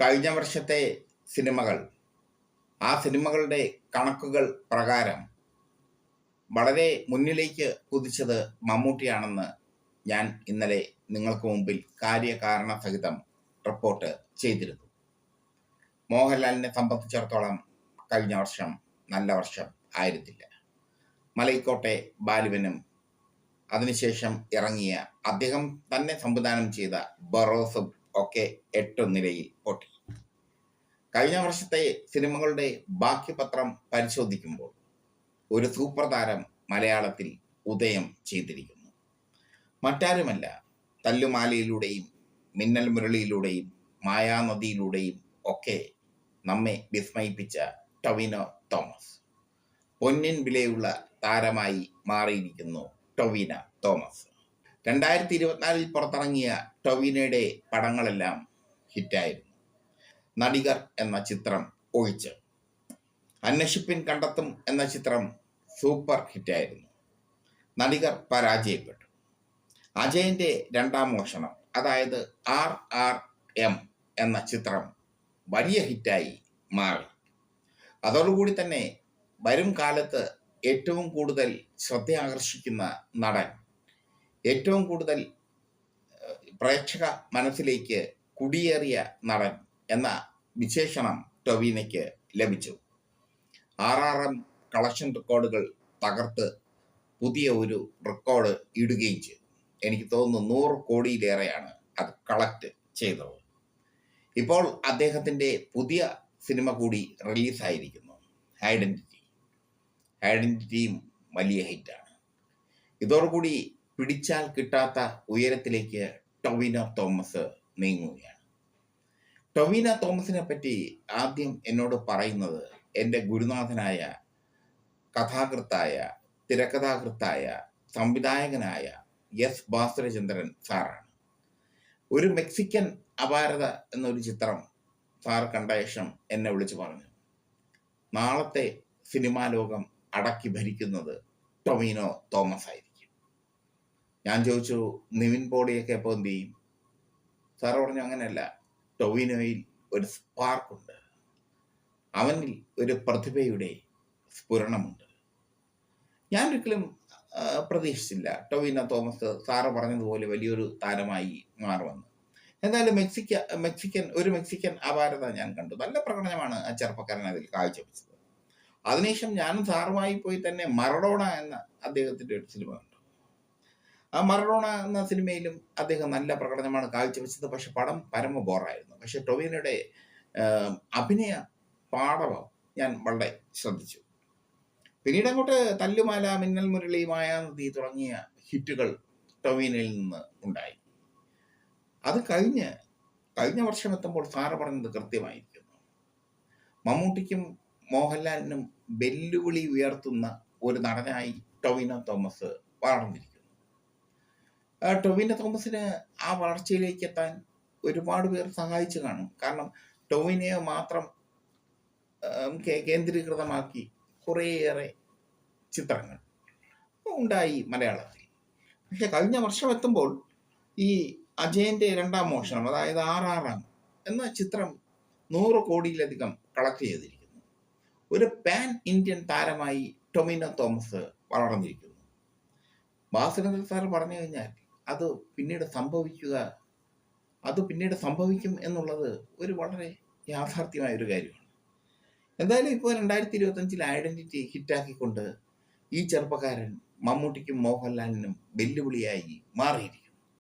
കഴിഞ്ഞ വർഷത്തെ സിനിമകൾ ആ സിനിമകളുടെ കണക്കുകൾ പ്രകാരം വളരെ മുന്നിലേക്ക് കുതിച്ചത് മമ്മൂട്ടിയാണെന്ന് ഞാൻ ഇന്നലെ നിങ്ങൾക്ക് മുമ്പിൽ കാര്യകാരണ സഹിതം റിപ്പോർട്ട് ചെയ്തിരുന്നു. മോഹൻലാലിനെ സംബന്ധിച്ചിടത്തോളം കഴിഞ്ഞ വർഷം നല്ല വർഷം ആയിരുന്നില്ല. മലയിക്കോട്ടെ ബാലുവിനും അതിനുശേഷം ഇറങ്ങിയ അദ്ദേഹം തന്നെ സംവിധാനം ചെയ്ത ബറോസും ഒക്കെ എട്ട് നിലയിൽ പൊട്ടി. കഴിഞ്ഞ വർഷത്തെ സിനിമകളുടെ ബാക്കി പത്രം പരിശോധിക്കുമ്പോൾ ഒരു സൂപ്പർ താരം മലയാളത്തിൽ ഉദയം ചെയ്തിരിക്കുന്നു. മറ്റാരുമല്ല തല്ലുമാലയിലൂടെയും മിന്നൽ മുരളിയിലൂടെയും മായാനദിയിലൂടെയും ഒക്കെ നമ്മെ വിസ്മയിപ്പിച്ച ടൊവിനോ തോമസ്. പൊന്നിൻ വിലയുള്ള താരമായി മാറിയിരിക്കുന്നു ടൊവിന തോമസ്. രണ്ടായിരത്തി ഇരുപത്തിനാലിൽ പുറത്തിറങ്ങിയ ടൊവിനയുടെ പടങ്ങളെല്ലാം ഹിറ്റായിരുന്നു. നടികർ എന്ന ചിത്രം ഒഴിച്ച് അന്വേഷിപ്പിൻ കണ്ടെത്തും എന്ന ചിത്രം സൂപ്പർ ഹിറ്റായിരുന്നു. നടികർ പരാജയപ്പെട്ടു. അജയന്റെ രണ്ടാം മോഷണം അതായത് ആർ ആർ എം എന്ന ചിത്രം വലിയ ഹിറ്റായി മാറി. അതോടുകൂടി തന്നെ വരും കാലത്ത് ഏറ്റവും കൂടുതൽ ശ്രദ്ധ ആകർഷിക്കുന്ന നടൻ ഏറ്റവും കൂടുതൽ പ്രേക്ഷക മനസ്സിലേക്ക് കുടിയേറിയ നടൻ എന്ന വിശേഷണം ടൊവീനയ്ക്ക് ലഭിച്ചു. എം കളക്ഷൻ റെക്കോർഡുകൾ തകർത്ത് പുതിയ ഒരു റെക്കോർഡ് ഇടുകയും ചെയ്തു. എനിക്ക് തോന്നുന്നു നൂറ് കോടിയിലേറെയാണ് അത് കളക്ട് ചെയ്തത്. ഇപ്പോൾ അദ്ദേഹത്തിന്റെ പുതിയ സിനിമ കൂടി റിലീസായിരിക്കുന്നു. ഐഡന്റിറ്റി. ഐഡന്റിറ്റിയും വലിയ ഹിറ്റാണ്. ഇതോടുകൂടി പിടിച്ചാൽ കിട്ടാത്ത ഉയരത്തിലേക്ക് ടൊവിനോ തോമസ് നീങ്ങുകയാണ്. ടൊവിനോ തോമസിനെ പറ്റി ആദ്യം എന്നോട് പറയുന്നത് എന്റെ ഗുരുനാഥനായ കഥാകൃത്തായ തിരക്കഥാകൃത്തായ സംവിധായകനായ എസ് ഭാസ്കരചന്ദ്രൻ സാറാണ്. ഒരു മെക്സിക്കൻ അപാരത എന്നൊരു ചിത്രം സാർ കണ്ട ശേഷം എന്നെ വിളിച്ചു പറഞ്ഞു. നാളത്തെ സിനിമാ ലോകം അടക്കി ഭരിക്കുന്നത് ടൊമിനോ തോമസ് ഞാൻ ചോദിച്ചു നിവിൻ പോളിയൊക്കെ ഇപ്പോൾ എന്ത് ചെയ്യും? സാർ പറഞ്ഞു അങ്ങനെയല്ല. ടൊവിനോയിൽ ഒരു സ്പാർക്കുണ്ട് അവനിൽ ഒരു പ്രതിഭയുടെ സ്ഫുരണമുണ്ട്. ആ, പ്രതീക്ഷിച്ചില്ല. ടൊവിനോ തോമസ് സാറ് പറഞ്ഞതുപോലെ വലിയൊരു താരമായി മാറുമെന്ന്. എന്തായാലും മെക്സിക്ക മെക്സിക്കൻ ഒരു മെക്സിക്കൻ അപാരത ഞാൻ കണ്ടു. നല്ല പ്രകടനമാണ് ആ ചെറുപ്പക്കാരൻ അതിൽ കാഴ്ചവെച്ചത്. അതിനുശേഷം ഞാനും സാറുമായി പോയി തന്നെ മറഡോണ എന്ന അദ്ദേഹത്തിന്റെ ഒരു സിനിമ കണ്ടു. ആ മറഡോണ എന്ന സിനിമയിലും അദ്ദേഹം നല്ല പ്രകടനമാണ് കാഴ്ചവെച്ചത്. പക്ഷെ പടം പരമ ബോറായിരുന്നു. പക്ഷെ ടൊവിനയുടെ അഭിനയ പാടവം ഞാൻ വളരെ ശ്രദ്ധിച്ചു. പിന്നീട് അങ്ങോട്ട് തല്ലുമാല മിന്നൽ മുരളി മായാനദി തുടങ്ങിയ ഹിറ്റുകൾ ടൊവിനയിൽ നിന്ന് ഉണ്ടായി. അത് കഴിഞ്ഞ് കഴിഞ്ഞ വർഷം എത്തുമ്പോൾ സാറ് പറഞ്ഞത് കൃത്യമായിരിക്കുന്നു. മമ്മൂട്ടിക്കും മോഹൻലാലിനും വെല്ലുവിളി ഉയർത്തുന്ന ഒരു നടനായി ടൊവിനോ തോമസ് വളർന്നിരിക്കുന്നു. ടൊവിനോ തോമസിന് ആ വളർച്ചയിലേക്ക് എത്താൻ ഒരുപാട് പേർ സഹായിച്ചു കാണും. കാരണം ടൊവിനെ മാത്രം കേന്ദ്രീകൃതമാക്കി കുറേയേറെ ചിത്രങ്ങൾ ഉണ്ടായി മലയാളത്തിൽ. പക്ഷെ കഴിഞ്ഞ വർഷം എത്തുമ്പോൾ ഈ അജയന്റെ രണ്ടാം മോഷണം അതായത് ആറാറാം എന്ന ചിത്രം നൂറ് കോടിയിലധികം കളക്ട് ചെയ്തിരിക്കുന്നു. ഒരു പാൻ ഇന്ത്യൻ താരമായി ടൊമിനോ തോമസ് വളർന്നിരിക്കുന്നു. ഭാസ്കരൻ സാർ പറഞ്ഞു കഴിഞ്ഞാൽ അത് പിന്നീട് സംഭവിക്കുക അത് പിന്നീട് സംഭവിക്കും എന്നുള്ളത് ഒരു വളരെ യാഥാർത്ഥ്യമായ ഒരു കാര്യമാണ്. എന്തായാലും ഇപ്പോൾ രണ്ടായിരത്തി ഇരുപത്തഞ്ചിൽ ഐഡന്റിറ്റി ഹിറ്റാക്കിക്കൊണ്ട് ഈ ചെറുപ്പക്കാരൻ മമ്മൂട്ടിക്കും മോഹൻലാലിനും വെല്ലുവിളിയായി മാറിയിരിക്കുന്നു.